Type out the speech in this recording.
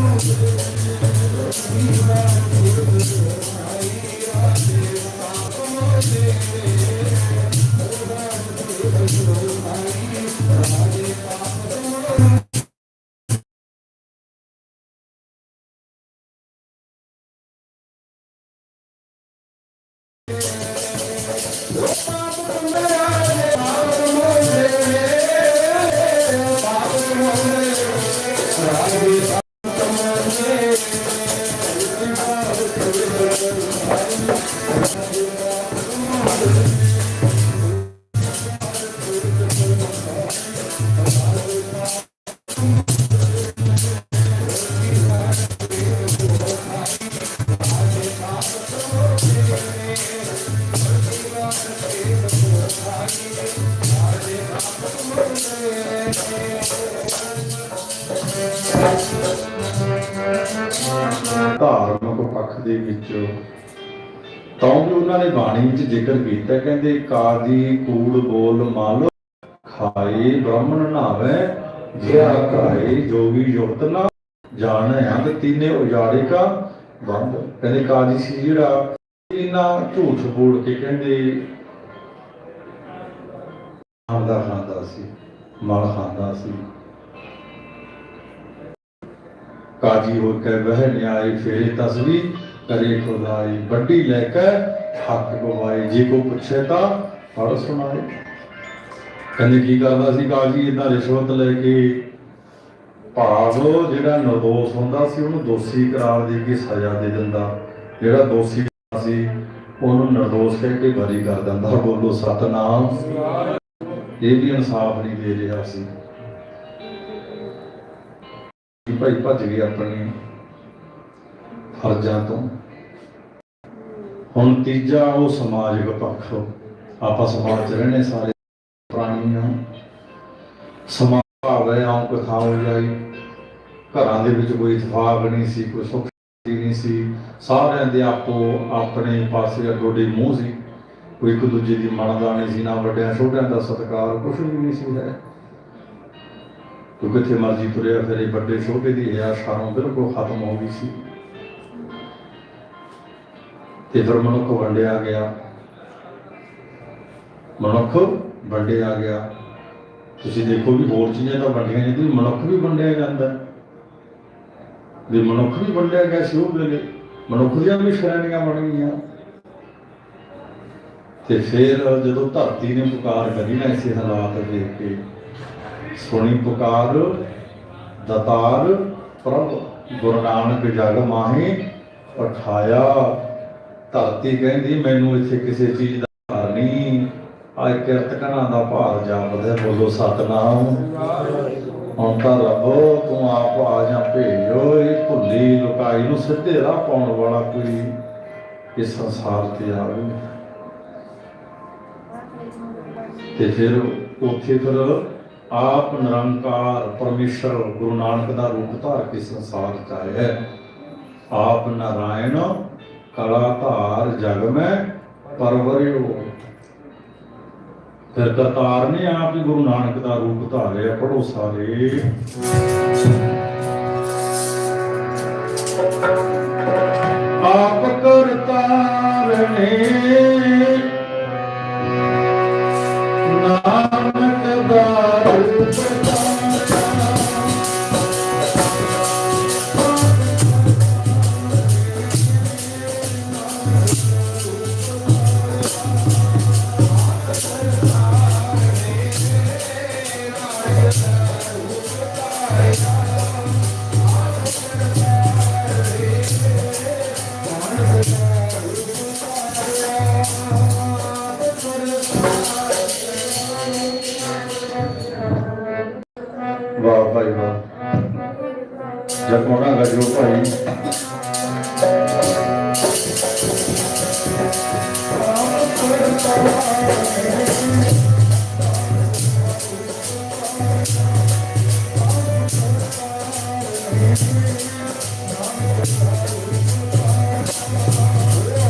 Thank you. Thank you. ਧਾਰਮਿਕ ਪੱਖ ਦੇ ਵਿੱਚ ਤਾਂ ਵੀ ਉਹਨਾਂ ਨੇ ਬਾਣੀ ਵਿੱਚ ਜ਼ਿਕਰ ਕੀਤਾ, ਕਹਿੰਦੇ ਕਾਜੀ ਕੂੜ ਬੋਲ ਮਲ ਖਾਏ, ਬ੍ਰਾਹਮਣ ਨਾਵੇ ਜਿਆ ਕਾਏ ਜੋਗੀ ਯੁਕਤ ਨਾ ਜਾਣੈ ਅੰਗ ਤੀਨੇ ਉਜਾੜੇ ਕਾ ਬੰਦ। ਕਹਿੰਦੇ ਕਾਜੀ ਸੀ ਜਿਹੜਾ ਇਹਨਾਂ ਝੂਠ ਬੋਲ ਕੇ ਕਹਿੰਦੇ ਆਂਦਾ ਖਾਂਦਾ ਸੀ, ਮਲ ਖਾਂਦਾ ਸੀ। ਕਾਜੀ ਹੋ ਕੇ ਬਹਿ ਨਿਆਈ ਫੇਰੇ ਤਸਵੀ ਕਰੇ ਖੁਦਾਈ, ਵੱਡੀ ਲੈ ਕੇ ਹੱਕ ਗਵਾਈ। ਜੇ ਕੋ ਪੁੱਛੇ ਤਾਂ ਪੜ ਸੁਣਾਏ। ਕਹਿੰਦੇ, ਕੀ ਕਰਦਾ ਸੀ ਕਾਜੀ ਇਦਾਂ ਰਿਸ਼ਵਤ ਲੈ ਕੇ ਭਾਵ ਜਿਹੜਾ ਨਿਰਦੋਸ਼ ਹੁੰਦਾ ਸੀ, ਉਹਨੂੰ ਦੋਸ਼ੀ ਕਰਾਰ ਦੇ ਕੇ ਸਜ਼ਾ ਦੇ ਦਿੰਦਾ। ਜਿਹੜਾ ਦੋਸ਼ੀ ਸੀ, ਉਹਨੂੰ ਨਿਰਦੋਸ਼ ਕਹਿ ਕੇ ਬਰੀ ਕਰ ਦਿੰਦਾ। ਬੋਲੋ, ਸਤਨਾਮ। ਇਹ ਵੀ ਇਨਸਾਫ ਨਹੀਂ ਦੇ ਰਿਹਾ ਸੀ। ਭਾਈ ਭੱਜ ਗਏ ਆਪਣੇ ਫਰਜ਼ਾਂ ਤੋਂ। ਹੁਣ ਤੀਜਾ ਉਹ ਸਮਾਜਿਕ ਪੱਖ ਆਪਾਂ ਸਮਾਜ ਚ ਰਹਿੰਦੇ ਸਾਰੇ ਪ੍ਰਾਣੀ ਸਮਾਜ ਭਾਵੇਂ ਆਉਂ ਕਥਾਉ ਜਾਈ। ਘਰਾਂ ਦੇ ਵਿੱਚ ਕੋਈ ਇਤਫਾਕ ਨਹੀਂ ਸੀ, ਕੋਈ ਸੁੱਖ ਨਹੀਂ ਸੀ। ਸਾਰਿਆਂ ਦੇ ਆਪੋ ਆਪਣੇ ਪਾਸੇ ਗੋਡੇ ਮੂੰਹ ਸੀ। ਕੋਈ ਇੱਕ ਦੂਜੇ ਦੀ ਮੰਨਦਾ ਨਹੀਂ ਸੀ, ਨਾ ਵੱਡਿਆਂ ਛੋਟਿਆਂ ਦਾ ਸਤਿਕਾਰ, ਕੁਛ ਵੀ ਨਹੀਂ ਸੀ ਹੈ। ਤੂੰ ਕਿੱਥੇ ਮਰਜ਼ੀ ਤੁਰਿਆ ਫਿਰੇ, ਵੱਡੇ ਛੋਟੇ ਦੀ ਹਿਆ ਸ਼ਰਮ ਬਿਲਕੁਲ ਖਤਮ ਹੋ ਗਈ ਸੀ। ਤੇ ਫਿਰ ਮਨੁੱਖ ਵੰਡਿਆ ਗਿਆ। ਮਨੁੱਖ ਵੰਡਿਆ ਗਿਆ। ਤੁਸੀਂ ਦੇਖੋ ਵੀ ਹੋਰ ਚੀਜ਼ਾਂ ਤਾਂ ਵੰਡੀਆਂ ਜਾਂਦੀਆਂ ਮਨੁੱਖ ਵੀ ਵੰਡਿਆ ਜਾਂਦਾ। ਵੀ ਮਨੁੱਖ ਵੀ ਵੰਡਿਆ ਗਿਆ ਸੀ ਉਹ ਵੇਲੇ। ਮਨੁੱਖ ਦੀਆਂ ਵੀ ਸ਼੍ਰੇਣੀਆਂ ਬਣ ਗਈਆਂ। ਤੇ ਫਿਰ ਜਦੋਂ ਧਰਤੀ ਨੇ ਪੁਕਾਰ ਕਰੀ ਨਾ ਇਸੇ ਹਾਲਾਤ ਦੇਖ ਕੇ ਸੁਣੀ ਪੁਕਾਰ, ਦਤਾਰ, ਪ੍ਰਭ ਗੁਰੂ ਨਾਨਕ ਜਗ ਮਾਹੀ, ਪਠਾਇਆ। ਧਰਤੀ ਕਹਿੰਦੀ, ਮੈਨੂੰ ਇੱਥੇ ਕਿਸੇ ਚੀਜ਼ ਦਾ ਭਾਰ ਨਹੀਂ। ਆ ਕਿਰਤ ਕਣਾ ਦਾ ਭਾਰ ਜਾਪਦਾ ਬੋਲੋ ਸਤਨਾਮ। ਹੁਣ ਤਾਂ ਰੱਬ, ਤੂੰ ਆਪ ਆ ਜਾ ਭੇਜੋ, ਇਹ ਭੁੱਲੀ ਲੁਕਾਈ ਨੂੰ ਸਿੱਧੇ ਰਾਹ ਪਾਉਣ ਵਾਲਾ ਕੋਈ ਇਸ ਸੰਸਾਰ ਤੇ ਆਵੇ। ਤੇ ਫਿਰ ਉੱਥੇ ਫਿਰ ਆਪ ਨਿਰੰਕਾਰ ਪਰਮੇਸ਼ਰ ਗੁਰੂ ਨਾਨਕ ਦਾ ਰੂਪ ਧਾਰ ਕੇ ਸੰਸਾਰ ਚ ਆਇਆ ਹੈ। ਆਪ ਨਾਰਾਇਣ ਕਲਾ ਧਾਰ ਜਗ ਮੈਂ ਪਰਵਰਿਓ ਫਿਰ ਕਰਤਾਰ ਨੇ ਆਪ ਹੀ ਗੁਰੂ ਨਾਨਕ ਦਾ ਰੂਪ ਧਾਰਿਆ ਪੜੋ ਸਾਰੇ Japonais Radio Paris.